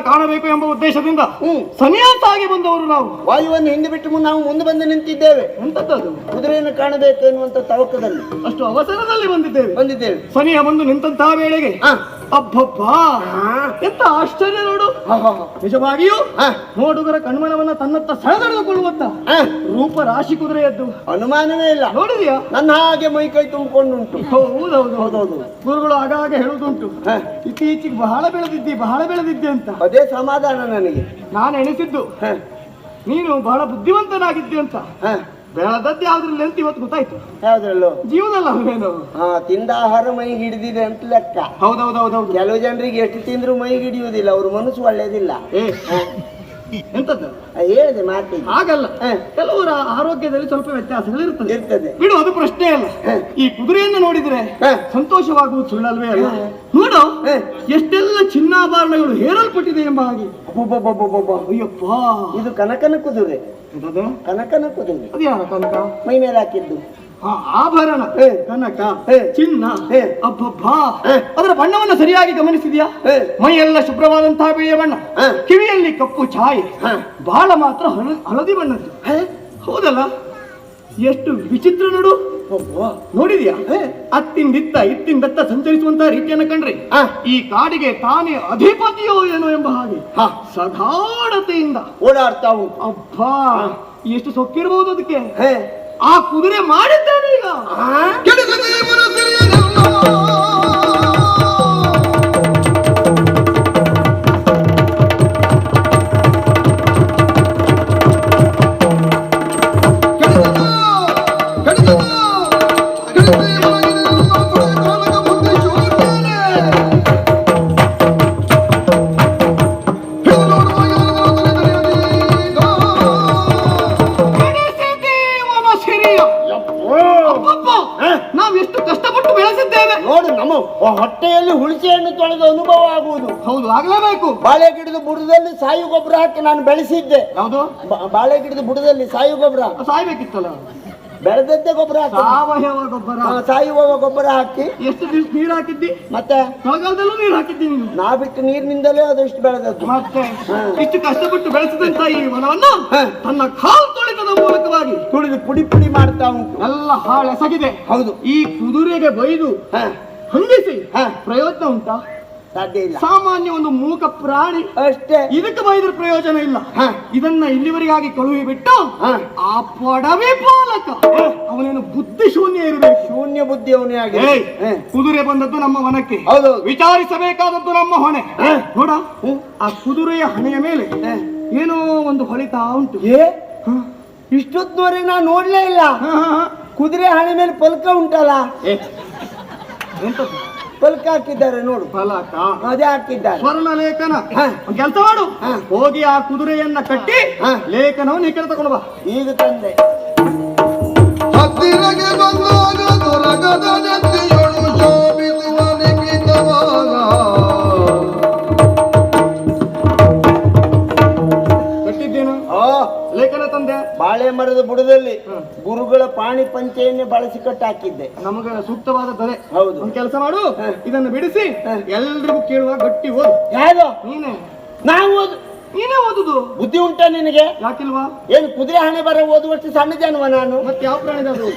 ಕಾಣಬೇಕು ಎಂಬ ಉದ್ದೇಶದಿಂದ ಹ್ಮ್. ಸನ್ಯಾಸಾಗಿ ಬಂದವರು ನಾವು. ವಾಯುವನ್ನು ಹಿಂದೆ ಬಿಟ್ಟು ಮುಂದೆ ನಾವು ಮುಂದೆ ಬಂದು ನಿಂತಿದ್ದೇವೆ. ಎಂತದ್ದು ಕುದುರೆಯನ್ನು ಕಾಣಬೇಕು ಎನ್ನುವಂತ ತವಕದಲ್ಲಿ. ಅಷ್ಟು ಅವಸರದಲ್ಲಿ ಬಂದಿದ್ದೇವೆ. ಬಂದಿದ್ದೇವೆ. ಸನಿಹ ಬಂದು ನಿಂತಹ ವೇಳೆಗೆ. ಅಬ್ಬಬ್ಬಾ! ಎಂತ ಆಶ್ಚರ್ಯ ನೋಡು. ನಿಜವಾಗಿಯೂ ನೋಡುಗರ ಕಣ್ಮನವನ್ನ ತನ್ನತ್ತ ಸೆಳೆದೆಳೆದುಕೊಳ್ಳುವಂತ ಹಾ. ರೂಪ ರಾಶಿ ಕುದುರೆಯದ್ದು ಅನುಮಾನವೇ ಇಲ್ಲ. ನೋಡಿದ್ಯಾ? ನನ್ನ ಹಾಗೆ ಮೈ ಕೈ ತುಂಬಿಕೊಂಡುಂಟು. ಹೌದೌದು. ಹೌದೌದು. ಗುರುಗಳು ಆಗಾಗ ಹೇಳುದುಂಟು. ಇತ್ತೀಚೆಗೆ ಬಹಳ ಬೆಳೆದಿದ್ದಿ ಬಹಳ ಬೆಳೆದಿದ್ದೆ ಅಂತ. ಅದೇ ಸಮಾಧಾನ ನನಗೆ. ನಾನು ಎಣಿಸಿದ್ದು ಹಾ, ನೀನು ಬಹಳ ಬುದ್ಧಿವಂತನಾಗಿದ್ದೆ ಅಂತ. ಹಾ. ಬೆಳೆದದ್ದು ಯಾವ್ದ್ರಲ್ಲಿ ಅಂತ ಇವತ್ತು ಗೊತ್ತಾಯ್ತು. ಯಾವ್ದ್ರಲ್ಲೋ? ಜೀವನಲ್ಲ ಅಲ್ವೇನು ಹಾ ತಿಂದ ಆಹಾರ ಮೈ ಹಿಡಿದಿದೆ ಅಂತ ಲೆಕ್ಕ. ಹೌದೌದೌದೌದು. ಕೆಲವು ಜನರಿಗೆ ಎಷ್ಟು ತಿಂದ್ರು ಮೈ ಹಿಡಿಯುವುದಿಲ್ಲ ಅವ್ರ ಮನಸ್ಸು ಒಳ್ಳೇದಿಲ್ಲ. ಎಂತದ್ದು ಹೇಳಿದೆ ಮಾತಿಗೆ. ಆಗಲ್ಲ ಕೆಲವರ ಆರೋಗ್ಯದಲ್ಲಿ ಸ್ವಲ್ಪ ವ್ಯತ್ಯಾಸಗಳು ಇರ್ತದೆ. ಬಿಡು ಅದು ಪ್ರಶ್ನೆ ಅಲ್ಲ. ಈ ಕುದುರೆಯನ್ನು ನೋಡಿದ್ರೆ. ಸಂತೋಷವಾಗುವುದು ಸುಳ್ಳಲ್ವೇ ಅಲ್ಲ. ನೋಡು. ಎಷ್ಟೆಲ್ಲ ಚಿನ್ನಾಭರಣಗಳು ಹೇರಲ್ಪಟ್ಟಿದೆ ಎಂಬ ಹಾಗೆ. ಅಯ್ಯಪ್ಪ. ಇದು ಕನಕನ ಕುದುರೆ? ಕನಕನ ಕುದುರೆ. ಅದು ಯಾರ ಕನಕ? ಮೈ ಮೇಲೆ ಹಾಕಿದ್ದು. ಆ, ಆಭರಣ ಹೇ ಕನಕ ಹೇ ಚಿನ್ನ ಹೇ ಅಬ್ಬಬ್ಬಾ. ಅದರ ಬಣ್ಣವನ್ನು ಸರಿಯಾಗಿ ಗಮನಿಸಿದ್ಯಾ ಮೈ ಮೈಯೆಲ್ಲ ಶುಭ್ರವಾದಂತಹ ಬಿಳಿಯ ಬಣ್ಣ. ಕಿವಿಯಲ್ಲಿ ಕಪ್ಪು ಛಾಯೆ. ಬಾಳ ಮಾತ್ರ ಹಳ- ಹಳದಿ ಬಣ್ಣದ್ದು? ಹೌದಲ್ಲ ಎಷ್ಟು ವಿಚಿತ್ರ ನೋಡು. ನೋಡಿದ್ಯಾ. ಅತ್ತಿಂದಿತ್ತ ಇತ್ತಿಂದತ್ತ ಸಂಚರಿಸುವಂತಹ ರೀತಿಯನ್ನು ಕಂಡ್ರೆ. ಈ ಕಾಡಿಗೆ ತಾನೇ ಅಧಿಪತಿಯೋ ಏನೋ ಎಂಬ ಹಾಗೆ ಸದಾಡತೆಯಿಂದ ಓಡಾಡ್ತಾವು ಅಬ್ಬಾ ಎಷ್ಟು ಸೊಕ್ಕಿರಬಹುದು ಅದಕ್ಕೆ ಹ. ಆ ಕುದುರೆ ಮಾಡಿದ್ದಾನೆ ಈಗ. ನೋಡು ನಮ್ಮ ಹೊಟ್ಟೆಯಲ್ಲಿ ಹುಳಿಸೆಯನ್ನು ತೊಳೆದ ಅನುಭವ ಆಗುವುದು. ಹೌದು ಆಗ್ಲೇಬೇಕು. ಬಾಳೆ ಗಿಡದ ಬುಡದಲ್ಲಿ ಸಾಯು ಗೊಬ್ಬರ ಹಾಕಿ ನಾನು ಬೆಳೆಸಿದ್ದೆ. ಹೌದು ಬಾಳೆ ಗಿಡದ ಬುಡದಲ್ಲಿ ಸಾಯು ಗೊಬ್ಬರ. ಸಾಯ್ಬೇಕಿತ್ತಲ್ಲ? ಬೆಳೆದದ್ದೇ ಗೊಬ್ಬರ ಹಾಕಿ. ಸಾವಯವ ಗೊಬ್ಬರ. ಸಾಯುವ ಗೊಬ್ಬರ ಹಾಕಿ. ಎಷ್ಟು ದಿವಸ ನೀರು ಹಾಕಿದ್ದಿ? ಮತ್ತೆ? ಮಳೆಗಾಲದಲ್ಲೂ ನೀರು ಹಾಕಿದ್ದಿ ನೀನು? ನಾ ಬಿಟ್ಟು ನೀರಿನಿಂದಲೇ ಅದು ಇಷ್ಟು ಬೆಳೆದದ್ದು. ಮತ್ತೆ. ಇಷ್ಟು ಕಷ್ಟಪಟ್ಟು ಬೆಳೆಸಿದಂತ ಈ ವನವನ್ನು. ತನ್ನ ಕಾಲ್ ಮೂಲಕವಾಗಿ ತುಳಿದು ಪುಡಿ ಪುಡಿ ಮಾಡ್ತಾ ಉಂಟು. ಎಲ್ಲ ಹಾಳೆಸಗಿದೆ ಹೌದು. ಈ ಕುದುರೆಗೆ ಬೈದು ಹೊಂದಿಸಿ. ಪ್ರಯೋಜನ ಉಂಟಾ? ಸಾಧ್ಯ ಇಲ್ಲ. ಸಾಮಾನ್ಯ ಒಂದು ಮೂಕ ಪ್ರಾಣಿ. ಅಷ್ಟೇ. ಇದಕ್ಕೆ ಬೈದ್ರ ಪ್ರಯೋಜನ ಇಲ್ಲ. ಇದನ್ನ ಇಲ್ಲಿವರೆಗಾಗಿ ಕಳುಹಿ ಬಿಟ್ಟು ಆ ಪೊಡವೆ ಪಾಲಕ ಅವನೇನು ಬುದ್ಧಿ ಶೂನ್ಯ ಇರಬೇಕು. ಶೂನ್ಯ ಬುದ್ಧಿ ಅವನೇ ಆಗಿದೆ. ಕುದುರೆ ಬಂದದ್ದು ನಮ್ಮ ವನಕ್ಕೆ. ಹೌದು. ವಿಚಾರಿಸಬೇಕಾದದ್ದು ನಮ್ಮ ಹೊಣೆ. ನೋಡ ಆ ಕುದುರೆಯ ಹಣೆಯ ಮೇಲೆ. ಏನೋ ಒಂದು ಹೊಳಿತಾ ಉಂಟು. ಏ? ಇಷ್ಟೊತ್ತಿನವರೆಗೆ ನಾನು ನೋಡ್ಲೇ ಇಲ್ಲ. ಕುದುರೆ ಹಣೆ ಮೇಲೆ ಪಲ್ಕ ಉಂಟಲ್ಲ? ಪಲ್ಕ ಹಾಕಿದ್ದಾರೆ ನೋಡು. ಫಲಕ ಅದೇ ಹಾಕಿದ್ದಾರೆ. ಸ್ವರ್ಣ ಲೇಖನ. ಕೆಲಸ ಮಾಡು. ಹೋಗಿ ಆ ಕುದುರೆಯನ್ನ ಕಟ್ಟಿ. ಲೇಖನವನ್ನು ಈ ಕಡೆ ತಗೊಂಡು ಬಾ. ಈಗ ತಂದೆ. ಬಾಳೆ ಮರದ ಬುಡದಲ್ಲಿ ಗುರುಗಳ ಪಾಣಿ ಪಂಚೆಯನ್ನೇ ಬಳಸಿ ಕಟ್ಟಾಕಿದ್ದೆ. ನಮಗೆ ಸೂಕ್ತವಾದ ದೊರೆ. ಹೌದು. ಒಂದ್ ಕೆಲಸ ಮಾಡು. ಇದನ್ನು ಬಿಡಿಸಿ. ಎಲ್ರಿಗೂ ಕೇಳುವ ಗಟ್ಟಿ ಓದು. ಯಾರು ನೀನೆ. ನಾವು ಓದು. ನೀನೇ ಓದುದು. ಬುದ್ಧಿ ಉಂಟಾ ನಿನಗೆ? ಯಾಕಿಲ್ವಾ? ಏನು ಕುದುರೆ ಹಣೆ ಬರ ಓದುವಷ್ಟು ಸಣ್ಣ ಜನವ ನಾನು? ಮತ್ತೆ ಯಾವ ಪ್ರಾಣಿದಾದ್ರು